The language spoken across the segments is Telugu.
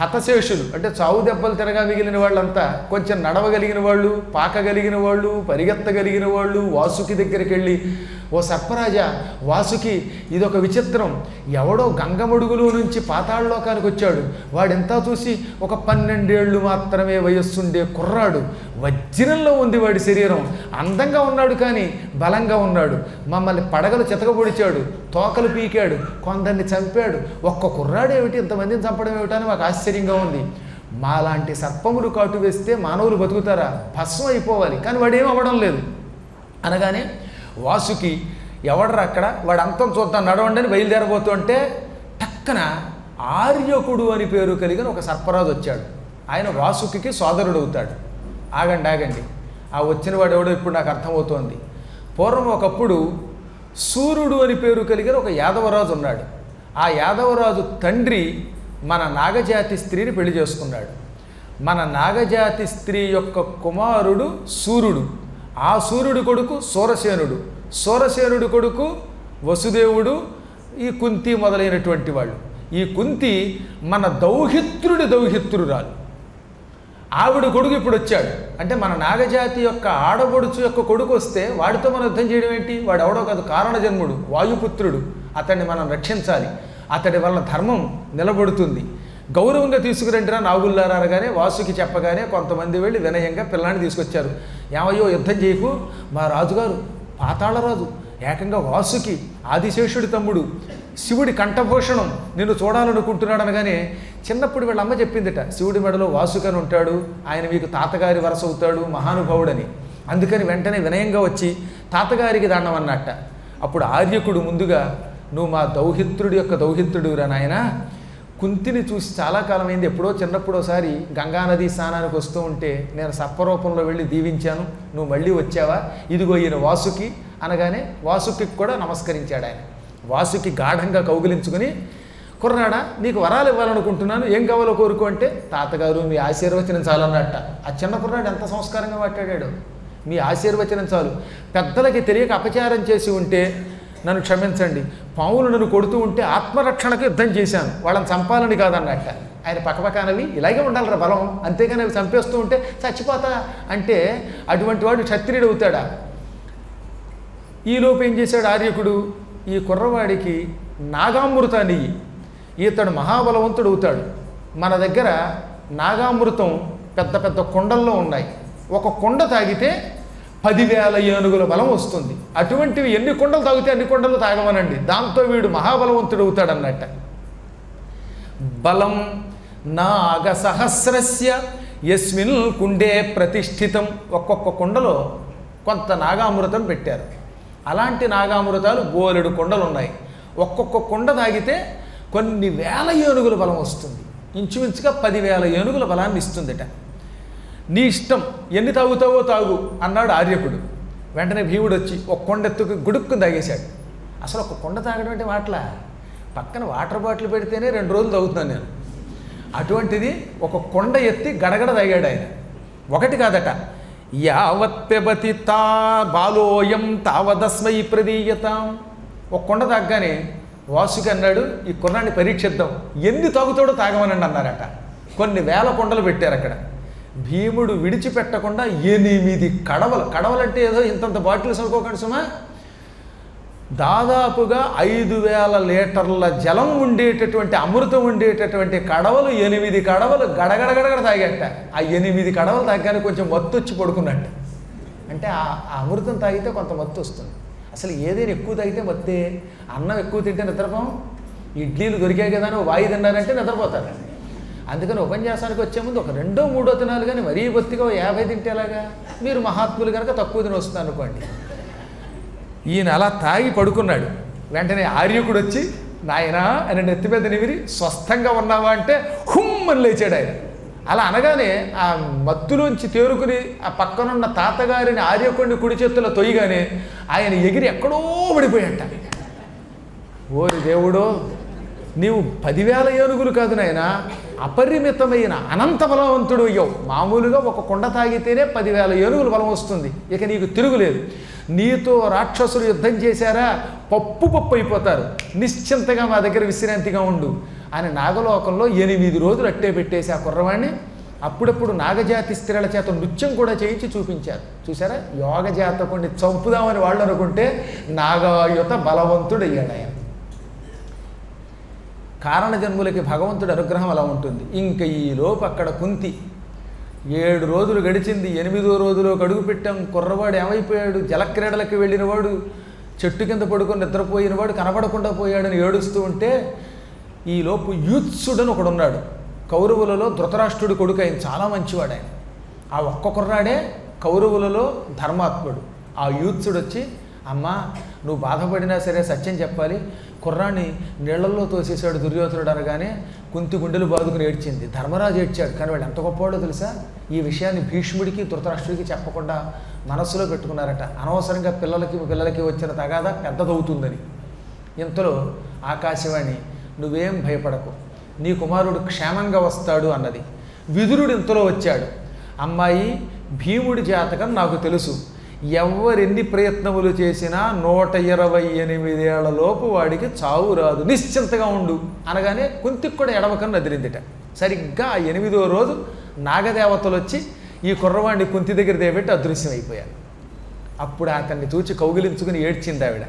హతశేషులు. అంటే చావు దెబ్బలు తిరగా మిగిలిన వాళ్ళంతా కొంచెం నడవగలిగిన వాళ్ళు పాకగలిగిన వాళ్ళు పరిగెత్తగలిగిన వాళ్ళు వాసుకి దగ్గరికి వెళ్ళి ఓ సర్పరాజ వాసుకి ఇదొక విచిత్రం. ఎవడో గంగమడుగులో నుంచి పాతాళలోకానికి వచ్చాడు. వాడింతా చూసి ఒక పన్నెండేళ్ళు మాత్రమే వయస్సుండే కుర్రాడు. వజ్రంలో ఉంది వాడి శరీరం. అందంగా ఉన్నాడు కానీ బలంగా ఉన్నాడు. మమ్మల్ని పడగలు చితకబొడిచాడు. తోకలు పీకాడు. కొందరిని చంపాడు. ఒక్క కుర్రాడు ఏమిటి ఇంతమందిని చంపడం ఏమిటని మాకు ఆశ్చర్యంగా ఉంది. మాలాంటి సర్పములు కాటు వేస్తే మానవులు బతుకుతారా? భస్మం అయిపోవాలి. కానీ వాడేం అవ్వడం లేదు. అనగానే వాసుకి ఎవడరా అక్కడ? వాడు అంతం చూద్దాం నడవండి అని బయలుదేరబోతుంటే టక్కన ఆర్యకుడు అని పేరు కలిగిన ఒక సర్పరాజు వచ్చాడు. ఆయన వాసుకి సోదరుడు అవుతాడు ఆగండి ఆగండి. ఆ వచ్చిన వాడు ఎవడో ఇప్పుడు నాకు అర్థమవుతోంది. పూర్వం ఒకప్పుడు సూర్యుడు అని పేరు కలిగిన ఒక యాదవరాజు ఉన్నాడు. ఆ యాదవరాజు తండ్రి మన నాగజాతి స్త్రీని పెళ్ళి చేసుకున్నాడు. మన నాగజాతి స్త్రీ యొక్క కుమారుడు సూర్యుడు. ఆ సూర్యుడి కొడుకు సూరసేనుడు. సూరసేనుడి కొడుకు వసుదేవుడు ఈ కుంతి మొదలైనటువంటి వాళ్ళు. ఈ కుంతి మన దౌహిత్రుడి దౌహిత్రురాలు. ఆవిడ కొడుకు ఇప్పుడు వచ్చాడు. అంటే మన నాగజాతి యొక్క ఆడబొడుచు యొక్క కొడుకు వస్తే వాడితో మనం యుద్ధం చేయడం ఏంటి? వాడు ఎవడో కాదు కారణ జన్ముడు వాయుపుత్రుడు. అతన్ని మనం రక్షించాలి. అతడి వల్ల ధర్మం నిలబడుతుంది. గౌరవంగా తీసుకురండిరా నాగుల్లారా అనగానే వాసుకి చెప్పగానే కొంతమంది వెళ్ళి వినయంగా పిల్లాన్ని తీసుకొచ్చారు. ఏమయ్యో యుద్ధం చేయకు. మా రాజుగారు పాతాళరాజు ఏకంగా వాసుకి ఆదిశేషుడి తమ్ముడు. శివుడి కంఠభూషణం నిన్ను చూడాలనుకుంటున్నాడు అనగానే చిన్నప్పుడు వీళ్ళ అమ్మ చెప్పిందిట శివుడి మెడలో వాసుకని ఉంటాడు. ఆయన మీకు తాతగారి వరస అవుతాడు మహానుభావుడని. అందుకని వెంటనే వినయంగా వచ్చి తాతగారికి దండం అన్నట్ట అప్పుడు ఆర్యకుడు ముందుగా నువ్వు మా దౌహిత్రుడి యొక్క దౌహిత్రుడురా నాయనా. కుంతిని చూసి చాలా కాలమైంది. ఎప్పుడో చిన్నప్పుడోసారి గంగానది స్నానానికి వస్తూ ఉంటే నేను సర్పరూపంలో వెళ్ళి దీవించాను. నువ్వు మళ్ళీ వచ్చావా? ఇదిగో ఈయన వాసుకి అనగానే వాసుకి కూడా నమస్కరించాడు ఆయన. వాసుకి గాఢంగా కౌగిలించుకుని కుర్రాడా నీకు వరాలు ఇవ్వాలనుకుంటున్నాను. ఏం కావాలో కోరుకో అంటే తాతగారు మీ ఆశీర్వచనం చాలన్నట్ట. ఆ చిన్న కుర్రాడు ఎంత సంస్కారంగా మాట్లాడాడు. మీ ఆశీర్వచనం చాలు. పెద్దలకి తెలియక అపచారం చేసి ఉంటే నన్ను క్షమించండి. పావులు నన్ను కొడుతూ ఉంటే ఆత్మరక్షణకు యుద్ధం చేశాను. వాళ్ళని చంపాలని కాదన్నట్ట ఆయన పక్కపక్కనవి ఇలాగే ఉండాలిరా బలం. అంతేగాని అవి చంపేస్తూ ఉంటే చచ్చిపోతా అంటే అటువంటి వాడు క్షత్రియుడు అవుతాడా? ఈలోపు ఏం చేశాడు ఆర్యకుడు? ఈ కుర్రవాడికి నాగామృతాన్ని ఇతడు మహాబలవంతుడు అవుతాడు. మన దగ్గర నాగామృతం పెద్ద పెద్ద కొండల్లో ఉన్నాయి. ఒక కొండ తాగితే పదివేల ఏనుగుల బలం వస్తుంది. అటువంటివి ఎన్ని కొండలు తాగితే అన్ని కొండలు తాగమనండి దాంతో వీడు మహాబలవంతుడు అవుతాడన్నట్ట బలం నాగ సహస్రస్య యస్మిన్ కుండే ప్రతిష్ఠితం. ఒక్కొక్క కుండలో కొంత నాగామృతం పెట్టారు. అలాంటి నాగామృతాలు బోలెడు కొండలు ఉన్నాయి ఒక్కొక్క కుండ తాగితే కొన్ని వేల ఏనుగుల బలం వస్తుంది. ఇంచుమించుగా పదివేల ఏనుగుల బలాన్ని ఇస్తుందిట నీ ఇష్టం ఎన్ని తాగుతావో తాగు అన్నాడు ఆర్యకుడు. వెంటనే భీముడు వచ్చి ఒక కొండ ఎత్తుకు గుడుక్కుని తాగేశాడు. అసలు ఒక కొండ తాగడం అంటే మాటల? పక్కన వాటర్ బాటిల్ పెడితేనే రెండు రోజులు తాగుతున్నాను నేను. అటువంటిది ఒక కొండ ఎత్తి గడగడ తాగాడు ఆయన. ఒకటి కాదట యావత్ పెబతి తా బాలోయం తావదస్మై ప్రదీయతాం. ఒక కొండ తాగ్గానే వాసుకి అన్నాడు ఈ కుర్రాన్ని పరీక్షిద్దాం. ఎన్ని తాగుతాడో తాగమనండి అన్నారట. కొన్ని వేల కొండలు పెట్టారు అక్కడ భీముడు విడిచిపెట్టకుండా ఎనిమిది కడవలు కడవలంటే ఏదో ఇంతంత బాటిల్స్ అనుకోకండి సుమా. దాదాపుగా ఐదు వేల లీటర్ల జలం ఉండేటటువంటి అమృతం ఉండేటటువంటి కడవలు ఎనిమిది కడవలు గడగడ గడగడ తాగట ఆ ఎనిమిది కడవలు తాగానే కొంచెం మత్తు వచ్చి పడుకున్నట్టు. అంటే ఆ అమృతం తాగితే కొంత మత్తు వస్తుంది. అసలు ఏదైనా ఎక్కువ తాగితే మత్తే? అన్నం ఎక్కువ తింటే నిద్రపోం? ఇడ్లీలు దొరికాయి కదా వాయి తిన్నారంటే నిద్రపోతారు. అందుకని ఉపన్యాసానికి వచ్చే ముందు ఒక రెండో మూడో తినాలి కానీ మరీ బొత్తిగా యాభై తింటేలాగా మీరు మహాత్ములు కనుక తక్కువ తిని వస్తుంది అనుకోండి. ఈయన అలా తాగి పడుకున్నాడు. వెంటనే ఆర్యకుడు వచ్చి నాయనా అని నెత్తి మీద నిమిరి స్వస్థంగా ఉన్నావా? అంటే హుమ్ అని లేచాడు ఆయన. అలా అనగానే ఆ మత్తులోంచి తేరుకుని ఆ పక్కనున్న తాతగారిని ఆర్యకుడిని కుడి చేతుల్లో తొయ్యగానే ఆయన ఎగిరి ఎక్కడో పడిపోయాట. ఓరి దేవుడో నీవు పదివేల ఏనుగులు కాదు నాయనా. అపరిమితమైన అనంత బలవంతుడు అయ్యావు మామూలుగా ఒక కొండ తాగితేనే పదివేల ఏనుగులు బలం వస్తుంది. ఇక నీకు తిరుగులేదు. నీతో రాక్షసులు యుద్ధం చేశారా? పప్పు పప్పు అయిపోతారు. నిశ్చింతగా మా దగ్గర విశ్రాంతిగా ఉండు. అని నాగలోకంలో ఎనిమిది రోజులు అట్టే పెట్టేసి ఆ కుర్రవాణ్ణి అప్పుడప్పుడు నాగజాతి స్త్రీల చేత నృత్యం కూడా చేయించి చూపించారు. చూసారా యోగజాతకుడిని చంపుదామని వాళ్ళు అనుకుంటే నాగయుత బలవంతుడు అయ్యాడు ఆయన. కారణ జన్ములకి భగవంతుడి అనుగ్రహం అలా ఉంటుంది. ఇంక ఈ లోపు అక్కడ కుంతి. ఏడు రోజులు గడిచింది ఎనిమిదో రోజులో కడుగు పెట్టాం. కుర్రవాడు ఏమైపోయాడు? జలక్రీడలకి వెళ్ళినవాడు చెట్టు కింద పడుకొని నిద్రపోయినవాడు కనబడకుండా పోయాడని ఏడుస్తూ ఉంటే ఈ లోపు యూత్సుడని ఒకడున్నాడు. కౌరవులలో ధృతరాష్ట్రుడి కొడుకు ఆయన చాలా మంచివాడు ఆయన. ఆ ఒక్క కుర్రాడే కౌరవులలో ధర్మాత్ముడు. ఆ యూత్సుడు వచ్చి అమ్మా నువ్వు బాధపడినా సరే సత్యం చెప్పాలి. కుర్రాన్ని నీళ్ళలో తోసేశాడు దుర్యోధనుడు అనగానే కుంతి గుండెలు బాదుకుని ఏడ్చింది. ధర్మరాజు ఏడ్చాడు. కానీ వాళ్ళు ఎంత గొప్పవాడో తెలుసా? ఈ విషయాన్ని భీష్ముడికి ధృతరాష్ట్రుడికి చెప్పకుండా మనస్సులో పెట్టుకున్నారట. అనవసరంగా పిల్లలకి పిల్లలకి వచ్చిన తగాదా పెద్దదవుతుందని. ఇంతలో ఆకాశవాణి నువ్వేం భయపడకు. నీ కుమారుడు క్షేమంగా వస్తాడు అన్నది. విదురుడు ఇంతలో వచ్చాడు. అమ్మాయి భీముడి జాతకం నాకు తెలుసు. ఎవరెన్ని ప్రయత్నములు చేసినా నూట ఇరవై ఎనిమిదేళ్ళ లోపు వాడికి చావు రాదు. నిశ్చింతగా ఉండు. అనగానే కుంతికి కూడా ఎడమకన్ను నదిరిందిట సరిగ్గా ఎనిమిదో రోజు నాగదేవతలు వచ్చి ఈ కుర్రవాడిని కుంతి దగ్గర దేబెట్టి అయిపోయారు అప్పుడు అతన్ని చూచి కౌగిలించుకుని ఏడ్చింది ఆవిడ.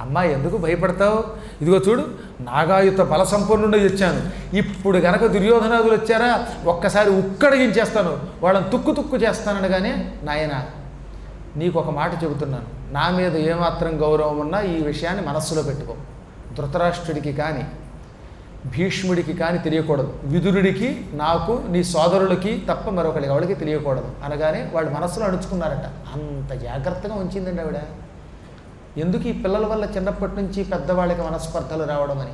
అమ్మా ఎందుకు భయపడతావు? ఇదిగో చూడు నాగాయుత బల సంపన్నుండి వచ్చాను ఇప్పుడు గనక దుర్యోధనాదులు వచ్చారా ఒక్కసారి ఉక్కడగించేస్తాను. వాళ్ళని తుక్కు తుక్కు చేస్తాననగానే నాయన నీకు ఒక మాట చెబుతున్నాను. నా మీద ఏమాత్రం గౌరవం ఉన్నా ఈ విషయాన్ని మనస్సులో పెట్టుకో. ధృతరాష్ట్రుడికి కానీ భీష్ముడికి కానీ తెలియకూడదు. విదురుడికి నాకు నీ సోదరులకి తప్ప మరొకరికి ఎవరికి తెలియకూడదు. అనగానే వాళ్ళు మనస్సులో అడుచుకున్నారట అంత జాగ్రత్తగా ఉంచిందండి ఆవిడ. ఎందుకు ఈ పిల్లల వల్ల చిన్నప్పటి నుంచి పెద్దవాళ్ళకి మనస్పర్ధలు రావడం అని?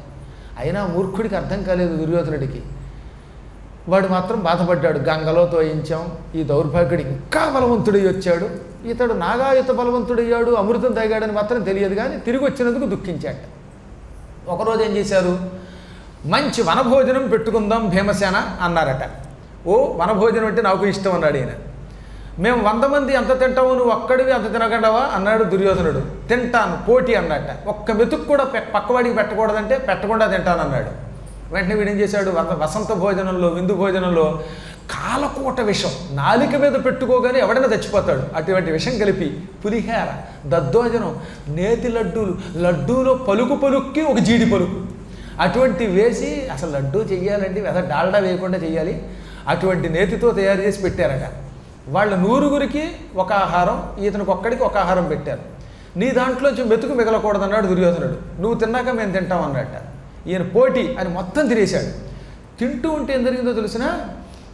అయినా మూర్ఖుడికి అర్థం కాలేదు దుర్యోధనుడికి. వాడు మాత్రం బాధపడ్డాడు. గంగలో తోయించాం. ఈ దౌర్భాగ్యుడు ఇంకా బలవంతుడై వచ్చాడు. ఇతడు నాగాయుత బలవంతుడయ్యాడు. అమృతం తాగాడని మాత్రం తెలియదు కానీ తిరిగి వచ్చినందుకు దుఃఖించాట. ఒకరోజు ఏం చేశారు? మంచి వనభోజనం పెట్టుకుందాం భీమసేన అన్నారట. ఓ వనభోజనం అంటే నాకు ఇష్టం అన్నాడు ఈయన. మేము వంద మంది ఎంత తింటావు? నువ్వు ఒక్కడివి అంత తినగలవా అన్నాడు దుర్యోధనుడు. తింటాను పోటీ అన్నట్ట ఒక్క మెతుకు కూడా పక్కవాడికి పెట్టకూడదంటే పెట్టకుండా తింటాను అన్నాడు వెంటనే వీడేం చేశాడు? వసంత భోజనంలో విందు భోజనంలో కాలకూట విషం నాలిక మీద పెట్టుకోగానే ఎవడైనా చచ్చిపోతాడు. అటువంటి విషం కలిపి పులిహేర దద్దోజనం నేతి లడ్డూలు లడ్డూలో పలుకు పలుక్కి ఒక జీడి పలుకు. అటువంటి వేసి అసలు లడ్డూ చెయ్యాలండి అసలు డాల్డా వేయకుండా చెయ్యాలి. అటువంటి నేతితో తయారు చేసి పెట్టారట. వాళ్ళ నూరుగురికి ఒక ఆహారం ఇతనికి ఒక్కడికి ఒక ఆహారం పెట్టారు. నీ దాంట్లోంచి మెతుకు మిగలకూడదన్నాడు దుర్యోధనుడు. నువ్వు తిన్నాక మేము తింటాం అన్నట్ట ఈయన పోటీ అని మొత్తం తినేశాడు. తింటూ ఉంటే ఏం జరిగిందో తెలిసిన?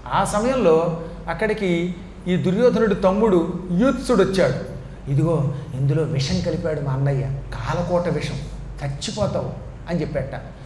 ఆ సమయంలో అక్కడికి ఈ దుర్యోధనుడి తమ్ముడు యూత్సుడు వచ్చాడు. ఇదిగో ఇందులో విషం కలిపాడు మా అన్నయ్య. కాలకోట విషం. చచ్చిపోతావు అని చెప్పేట.